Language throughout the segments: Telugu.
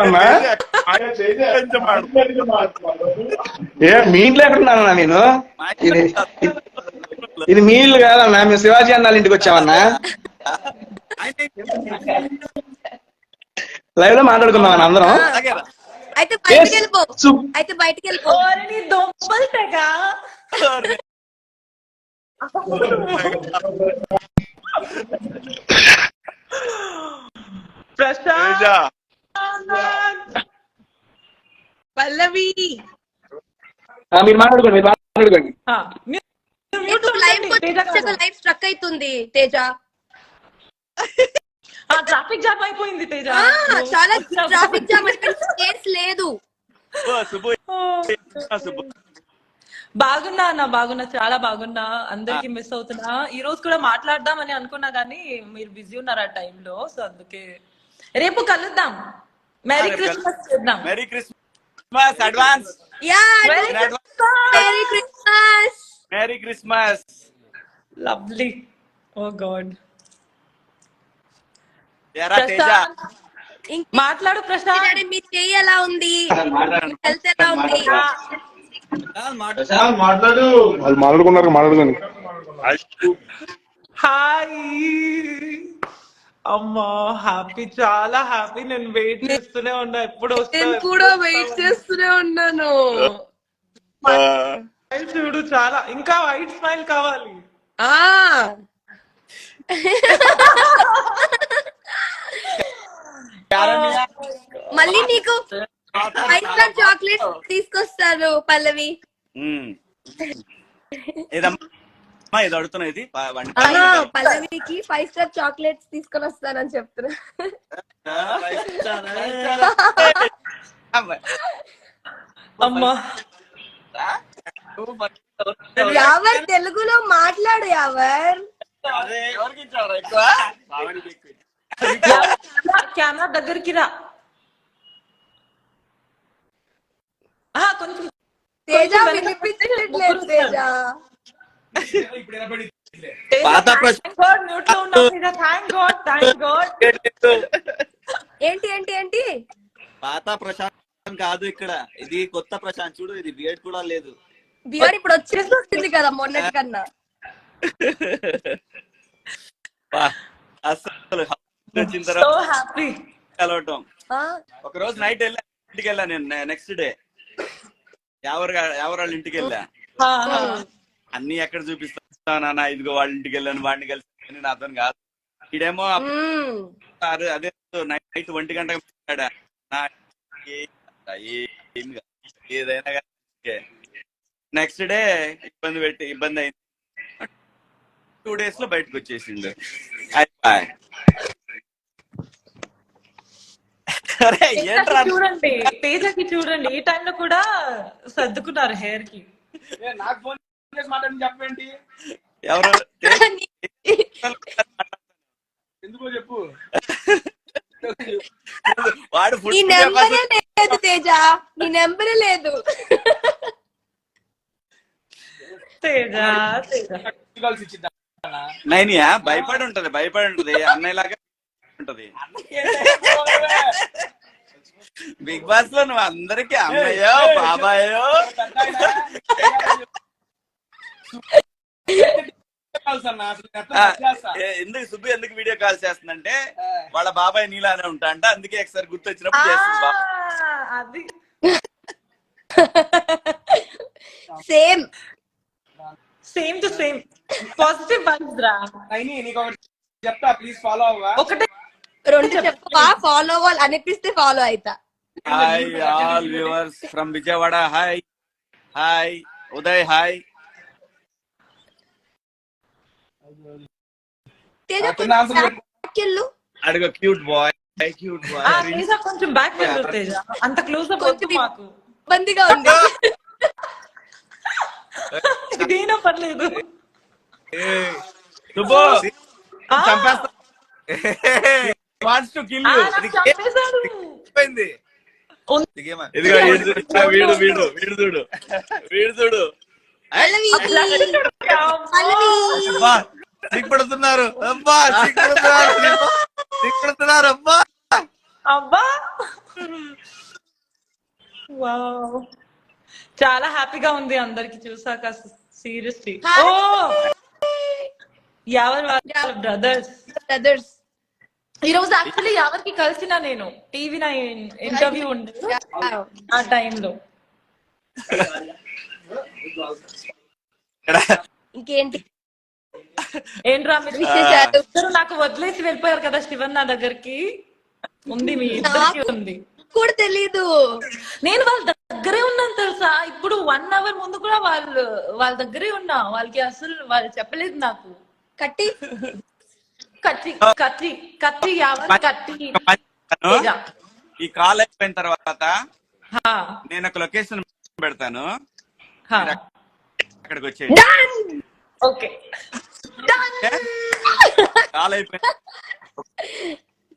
అన్నా ఏ మీ ఇంట్లో ఎక్కడున్నానన్నా నేను? ఇది ఇది మీ ఇల్లు కాదన్నా మేము శివాజీ అన్నాళ్ళ ఇంటికి వచ్చామన్నా? లైవ్లో మాట్లాడుకుందాం అన్న అందరం అయితే బయటికి వెళ్ళిపో. అయితే బయటికి వెళ్ళిపో. పల్లవి. ఆ, మీరు మాట్లాడుకోండి మీరు మాట్లాడుకోండి. లైవ్. లైవ్ స్ట్రక్ అవుతుంది తేజ. ఆ ట్రాఫిక్ జామ్ అయిపోయింది తేజ. ఆ, చాలా ట్రాఫిక్ జామ్ అయిపోయింది స్పేస్ లేదు. బాగున్నా అన్న బాగున్నా చాలా బాగున్నా. అందరికి మిస్ అవుతున్నా. ఈ రోజు కూడా మాట్లాడదామని అనుకున్నా కానీ మీరు బిజీ ఉన్నారు ఆ టైంలో సో అందుకే. రేపు కలుద్దాం. మెరీ క్రిస్మస్ చేద్దాం. Merry Christmas advance yeah merry Christmas merry Christmas lovely oh God ఎరా తేజ. ప్రశాంత్ మాట్లాడు ప్రశాంత్ మీ చెయ్యి ఎలా ఉంది? హెల్త్ ఎలా ఉంది? మాట్లాడు. వాళ్ళు మాట్లాడుకున్నారు మాట్లాడుకోండి హాయ్ అమ్మా హ్యాపీ చాలా హ్యాపీ నేను వెయిట్ చేస్తూనే ఉన్నా ఎప్పుడు నేను కూడా వెయిట్ చేస్తూనే ఉన్నాను. చూడు చాలా. ఇంకా వైట్ స్మైల్ కావాలి. ఆ. మళ్ళీ నీకు ఫైవ్ స్టార్ చాక్లెట్ తీసుకొస్తారు పల్లవి. ఏదమ్మా? ఇది అడుగుతున్నా ఇది. ప- వంట ఆ, పల్లవికి ఫైవ్ స్టార్ చాక్లెట్స్ తీసుకొని వస్తానని చెప్తున్నా. అమ్మా. తెలుగులో మాట్లాడు ఎక్కువ? కెమెరా దగ్గరికి రా. ఆ, కొంచెం తేజ వినిపించట్లేదు తేజ. ఏంటి ఏంటి ఏంటి? పాత ప్రశాంత్ కాదు ఇక్కడ. ఇది కొత్త ప్రశాంత్. చూడు ఇది బియడ్ కూడా లేదు. బియర్ ఇప్పుడు వచ్చేస్తుంది కదా మొన్నటి కన్నా. హ్యాపీ కలవటం. ఆ, ఒక రోజు నైట్ వెళ్ళా ఇంటికి వెళ్ళా నేను నెక్స్ట్ డే ఎవరు ఎవరు వాళ్ళ ఇంటికి వెళ్ళా. అన్ని ఎక్కడ చూపిస్తా నాన్న? ఇదిగో వాళ్ళ ఇంటికి వెళ్ళాను వాడిని కలిసి నాతో కాదు. ఇడేమో మ్మ్. అదే నైట్ ఒంటి గంట. ఏదైనా నెక్స్ట్ డే ఇబ్బంది పెట్టి ఇబ్బంది అయింది. టూ డేస్లో బయటకు వచ్చేసిండు. అయిపోయి. అరే ఏంట్రా చూడండి. తేజకి చూడండి. ఈ టైంలో కూడా సర్దుకున్నారు హెయిర్కి. నాకు ఫోన్ మాట్లాడి చెప్పండి ఎవరు ఎందుకో చెప్పు వాడు నీ ఫుడ్ నెంబరే లేదు తేజ నీ నెంబరే లేదు తేజ నైనియా భయపడి ఉంటది భయపడి ఉంటది అన్నయ్య లాగా ఉంటది బిగ్ బాస్లో నువ్వు అందరికి అన్నయ్యో బాబాయో కాల్స్ అన్న అసలు ఎట్లా ఆ, చేస్తా? ఏ- ఎందుకు సుబ్బు ఎందుకు వీడియో కాల్ చేస్తుందంటే వాళ్ళ బాబాయ్ నీలానే ఉంటా అంట అందుకే ఒకసారి చేస్తుంది బాబా. అది. Same same to same positive vibes రా. నైని నీకు ఒకటి చెప్తా ప్లీజ్ ఫాలో అవ్వా? ఒకటే రెండు చెప్పవా? ఫాలో అవ్వాలి అనిపిస్తే ఫాలో అయితా. Hi all viewers from Vijayawada hi hi Uday hi Teja అతను answer చెప్పు. వెళ్ళు అడుగు క్యూట్ బాయ్ క్యూట్ ఆ, బాయ్ తేజ కొంచెం బ్యాక్ వెళ్ళు తేజ అంత క్లోజ్ అప్ వద్దు మాకు ఇబ్బందిగా ఉంది ఇదేనా పర్లేదు చంపేస్తా వాంట్స్ టు కిల్ ఆ, యూ నాకు చంపేశాడు. ఉన్- ఇదిగో వీడు చూడు, వీడు వీడు వీడు చూడు వీడు సిగ్గుపడుతున్నారు. అబ్బా సిగ్గుపడుతున్నారు. సిగ్గుపడుతున్నారు. అబ్బా. అబ్బా. వావ్. చాలా హ్యాపీగా ఉంది అందరికి చూసాక సీరియస్లీ. ఓ! ఎవరు వాళ్ళ బ్రదర్స్. బ్రదర్స్ ఈ రోజు యాక్చువల్లీ ఎవరికి కలిసిన నేను. టీవీ నా ఇంటర్వ్యూ ఉండే ఆ టైంలో. ఇంకేంటి? ఏంట్రా మీరు? ఇద్దరు నాకు వదిలేసి వెళ్ళిపోయారు కదా శివన్ నా దగ్గరికి. ఉంది మీ ఇద్దరికి ఉంది. కూడా తెలీదు. నేను వాళ్ళ దగ్గరే ఉన్నాను తెలుసా? ఇప్పుడు వన్ అవర్ ముందు కూడా వాళ్ళు వాళ్ళ దగ్గరే ఉన్నా. వాళ్ళకి అసలు వాళ్ళు చెప్పలేదు నాకు. కట్టి. కత్తి కత్తి కత్తి ఎవరు కత్తి. ఈ కాల్ అయిపోయిన తర్వాత హా, నేను ఒక లొకేషన్ పెడతాను. హా. అక్కడికి వచ్చేయండి. Okay.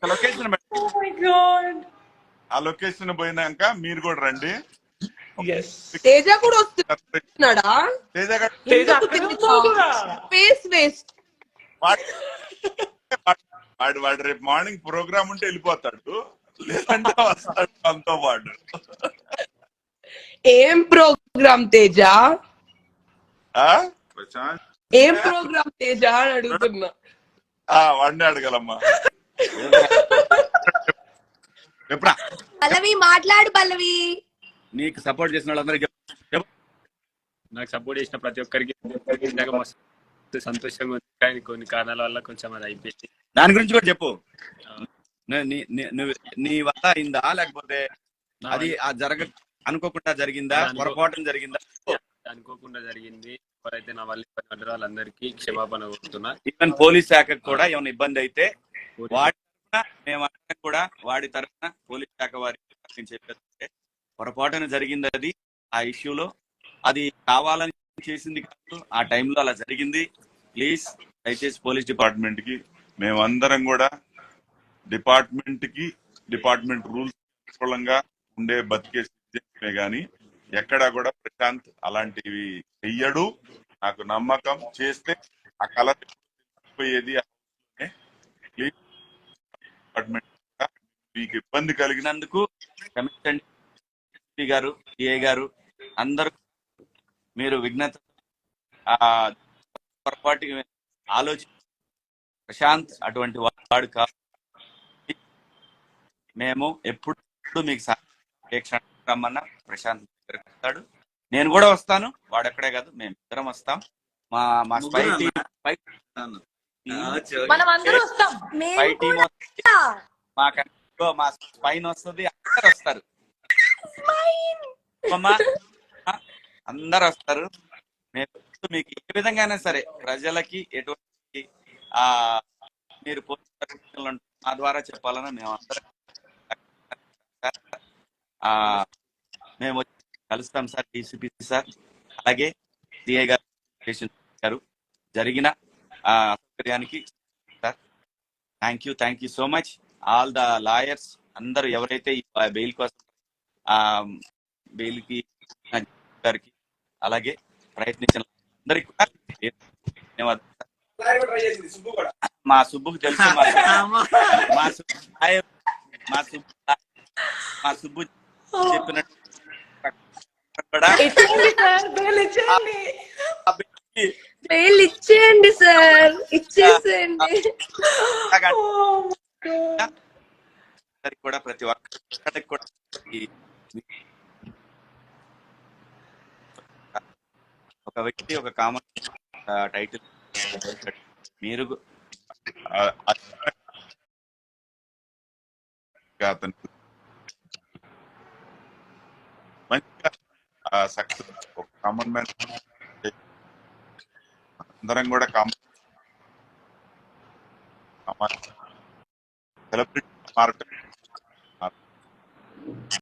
Location Oh my God. ఆ లొకేషన్ పోయినాక మీరు కూడా రండి. Yes. తేజ కూడా వస్తున్నాడా? తేజ వేస్ట్ వాడు వాడు వాడు రేపు మార్నింగ్ ప్రోగ్రామ్ ఉంటే వెళ్ళిపోతాడు. లేదంటే వస్తాడు మనతో పాటు. ఏం ప్రోగ్రామ్ తేజ? ఆ? ఏం ప్రోగ్రామ్ తేజ అని అడుగుతున్నా. ఆ, వాడిని అడగలమ్మా. చెప్పురా? పల్లవి మాట్లాడు పల్లవి. నీకు సపోర్ట్ చేసిన వాళ్ళందరికీ. నాకు సపోర్ట్ చేసిన ప్రతి ఒక్కరికి సంతోషంగా ఉంది. కానీ కొన్ని కారణాల వల్ల కొంచెం అది అయిపోయింది. దాని గురించి కూడా చెప్పు. నీ- వల్ల అయిందా? లేకపోతే అది ఆ జరగ అనుకోకుండా జరిగిందా? పొరపాటున జరిగిందా? అనుకోకుండా జరిగింది. ఎవరైతే నా వల్ల ఇబ్బంది పడ్డారో వాళ్ళందరికీ క్షమాపణ కోరుతున్నా. ఈవెన్ పోలీస్ శాఖకు కూడా ఏమైనా ఇబ్బంది అయితే వాడి తరఫున మేము అందరం కూడా వాడి తరఫున పోలీస్ శాఖ వారికి చెప్పేది పొరపాటున జరిగింది అది ఆ ఇష్యూలో అది కావాలని చేసింది కాదు ఆ టైంలో అలా జరిగింది. ప్లీజ్ దయచేసి పోలీస్ డిపార్ట్మెంట్కి మేమందరం కూడా డిపార్ట్మెంట్కి డిపార్ట్మెంట్ రూల్స్ అనుకూలంగా ఉండే బతికే కానీ ఎక్కడా కూడా ప్రశాంత్ అలాంటివి చెయ్యడు. నాకు నమ్మకం చేస్తే ఆ కళ పోయేది డిపార్ట్మెంట్ మీకు ఇబ్బంది కలిగినందుకు జరిగినందుకు గారు ఏ గారు అందరూ మీరు విఘ్నత పొరపాటు ఆలోచి ప్రశాంత్ అటువంటి వాడు కాదు. మేము ఎప్పుడు మీకు రమ్మన్నా ప్రశాంత్. వస్తాడు నేను కూడా వస్తాను. వాడు ఎక్కడే కాదు మేము ఇద్దరం వస్తాం. మా మా స్పై టీం టీం మా స్పైన్ వస్తుంది. అందరు వస్తారు. అందరు వస్తారు. మేము మీకు ఏ విధంగా అయినా సరే ప్రజలకి ఎటువంటి ఆ మీరు మా ద్వారా చెప్పాలని మేము అందరం ఆ మేము వచ్చి కలుస్తాం సార్ డీసీపీ సార్. అలాగే సిఐ గారు జరిగిన ఆ అసౌకర్యానికి sir thank you thank you so much all the lawyers అందరూ ఎవరైతే ఈ బెయిల్ కోసం ఆ బెయిల్కి గారికి అలాగే ప్రయత్నించిన అందరికి ధన్యవాదాలు మా సుబ్బుకు తెలుసు సుబ్బు. లాయర్- మా సుబ్బు మా సుబ్బు చెప్పినట్టు కూడా బెయిల్ ఇచ్చేయండి. సార్ ఇచ్చేసేయండి. కూడా ప్రతి ఒక్కరికి కూడా ఒక వ్యక్తి ఒక కామన్ టైటిల్ మీరు అతను మంచిగా సక్సెస్ ఒక కామన్ మ్యాన్ అందరం కూడా కామన్ సెలబ్రిటీ మారటం